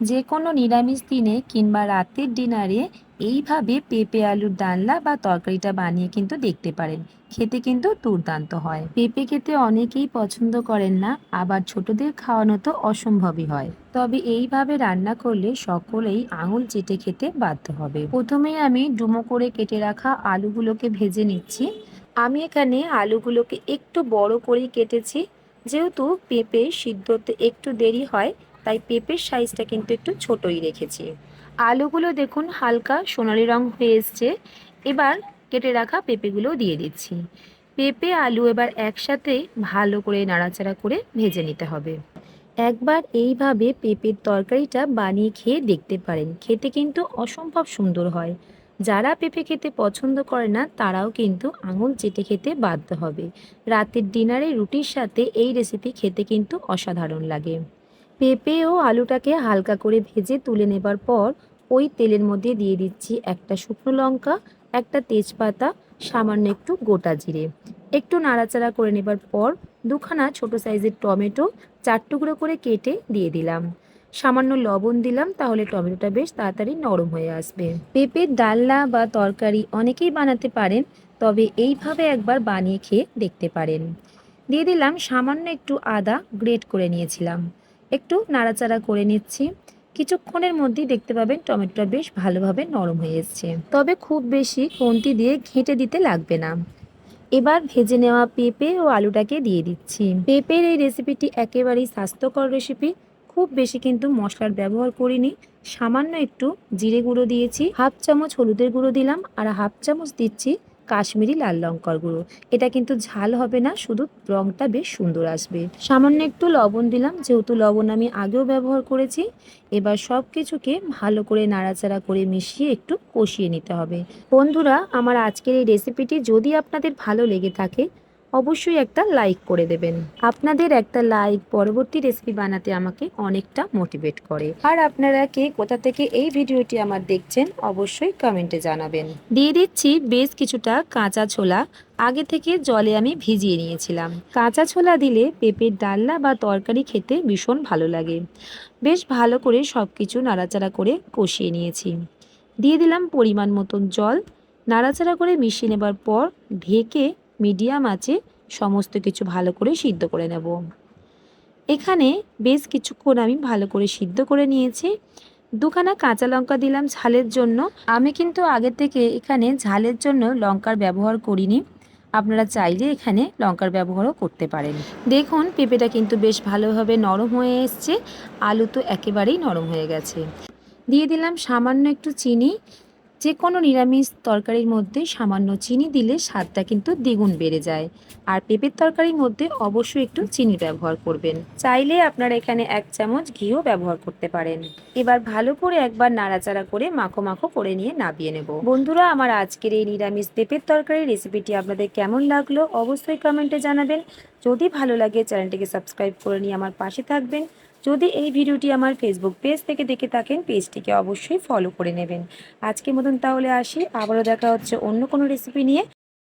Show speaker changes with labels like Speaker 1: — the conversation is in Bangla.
Speaker 1: যে কোনো নিরামিষ দিনে কিংবা রাতের ডিনারে এইভাবে পেঁপে, আলুর ডালনা বা তরকারিটা বানিয়ে কিন্তু দেখতে পারেন। খেতে কিন্তু দুর্দান্ত হয়। পেঁপে খেতে অনেকেই পছন্দ করেন না, আবার ছোটদের খাওয়ানো তো অসম্ভবই হয়। তবে এইভাবে রান্না করলে সকলেই আঙুল চেটে খেতে বাধ্য হবে। প্রথমেই আমি ডুমো করে কেটে রাখা আলুগুলোকে ভেজে নিচ্ছি। আমি এখানে আলুগুলোকে একটু বড় করেই কেটেছি। যেহেতু পেঁপে সিদ্ধতে একটু দেরি হয় তাই পেঁপের সাইজটা কিন্তু একটু ছোটই রেখেছি। আলুগুলো দেখুন হালকা সোনালি রং হয়ে এসছে। এবার কেটে রাখা পেঁপেগুলো দিয়ে দিচ্ছি। পেঁপে, আলু এবার একসাথে ভালো করে নাড়াচাড়া করে ভেজে নিতে হবে। একবার এইভাবে পেঁপের তরকারিটা বানিয়ে খেয়ে দেখতে পারেন। খেতে কিন্তু অসম্ভব সুন্দর হয়। যারা পেঁপে খেতে পছন্দ করে না, তারাও কিন্তু আঙুল চেটে খেতে বাধ্য হবে। রাতের ডিনারে রুটির সাথে এই রেসিপি খেতে কিন্তু অসাধারণ লাগে। পেঁপে ও আলুটাকে হালকা করে ভেজে তুলে নেবার পর ওই তেলের মধ্যে দিয়ে দিচ্ছি একটা শুকনো লঙ্কা, একটা তেজপাতা, সামান্য একটু গোটা জিরে। একটু নাড়াচাড়া করে নেবার পর দুখানা ছোট সাইজের টমেটো চার টুকরো করে কেটে দিয়ে দিলাম। সামান্য লবণ দিলাম তাহলে টমেটোটা বেশ তাড়াতাড়ি নরম হয়ে আসবে। পেঁপের ডালনা বা তরকারি অনেকেই বানাতে পারেন, তবে এইভাবে একবার বানিয়ে খেয়ে দেখতে পারেন। দিয়ে দিলাম সামান্য একটু আদা গ্রেট করে নিয়েছিলাম। একটু নাড়াচাড়া করে নিচ্ছি। কিছুক্ষণের মধ্যেই দেখতে পাবেন টমেটোটা বেশ ভালোভাবে নরম হয়ে এসছে। তবে খুব বেশি খন্তি দিয়ে ঘেঁটে দিতে লাগবে না। এবার ভেজে নেওয়া পেঁপে ও আলুটাকে দিয়ে দিচ্ছি। পেঁপের এই রেসিপিটি একেবারেই স্বাস্থ্যকর রেসিপি। খুব বেশি কিন্তু মশলার ব্যবহার করিনি। সামান্য একটু জিরে গুঁড়ো দিয়েছি, হাফ চামচ হলুদের গুঁড়ো দিলাম আর হাফ চামচ দিচ্ছি কাশ্মীরি লাল লঙ্কার গুঁড়ো। এটা কিন্তু ঝাল হবে না, শুধু রঙটা বেশ সুন্দর আসবে। সামান্য একটু লবণ দিলাম, যেহেতু লবণ আমি আগেও ব্যবহার করেছি। এবার সব কিছুকে ভালো করে নাড়াচাড়া করে মিশিয়ে একটু কষিয়ে নিতে হবে। বন্ধুরা, আমার আজকের এই রেসিপিটি যদি আপনাদের ভালো লেগে থাকে অবশ্যই একটা লাইক করে দেবেন। আপনাদের একটা লাইক পরবর্তী রেসিপি বানাতে আমাকে অনেকটা মোটিভেট করে। আর আপনারা কে কোথা থেকে এই ভিডিওটি আমার দেখছেন, অবশ্যই কমেন্টে জানাবেন। দিয়ে দিচ্ছি বেশ কিছুটা কাঁচা ছোলা। আগে থেকে জলে আমি ভিজিয়ে নিয়েছিলাম। কাঁচা ছোলা দিলে পেঁপের ডালনা বা তরকারি খেতে ভীষণ ভালো লাগে। বেশ ভালো করে সব কিছু নাড়াচাড়া করে কষিয়ে নিয়েছি। দিয়ে দিলাম পরিমাণ মতন জল। নাড়াচাড়া করে মিশিয়ে নেবার পর ঢেকে মিডিয়াম আঁচে সমস্ত কিছু ভালো করে সিদ্ধ করে নেব। এখানে বেশ কিছুক্ষণ আমি ভালো করে সিদ্ধ করে নিয়েছি। দুখানা কাঁচা লঙ্কা দিলাম ঝালের জন্য। আমি কিন্তু আগে থেকে এখানে ঝালের জন্য লঙ্কার ব্যবহার করিনি। আপনারা চাইলে এখানে লঙ্কার ব্যবহারও করতে পারেন। দেখুন, পেঁপেটা কিন্তু বেশ ভালোভাবে নরম হয়ে এসছে। আলু তো একেবারেই নরম হয়ে গেছে। দিয়ে দিলাম সামান্য একটু চিনি। যে কোনো নিরামিষ তরকারির মধ্যে সামান্য চিনি দিলে স্বাদটা কিন্তু দ্বিগুণ বেড়ে যায়। আর পেঁপের তরকারির মধ্যে অবশ্যই একটু চিনি ব্যবহার করবেন। চাইলে আপনারা এখানে এক চামচ ঘিও ব্যবহার করতে পারেন। এবার ভালো করে একবার নাড়াচাড়া করে মাখো মাখো করে নিয়ে নাবিয়ে নেব। বন্ধুরা, আমার আজকের এই নিরামিষ পেঁপের তরকারির রেসিপিটি আপনাদের কেমন লাগল অবশ্যই কমেন্টে জানাবেন। যদি ভালো লাগে, চ্যানেলটিকে সাবস্ক্রাইব করে নিয়ে আমার পাশে থাকবেন। যদি এই ভিডিওটি আমার ফেসবুক পেজ থেকে দেখে থাকেন পেজটিকে অবশ্যই ফলো করে নেবেন। আজকের মতন তাহলে আসি। আবারও দেখা হচ্ছে অন্য কোনো রেসিপি নিয়ে।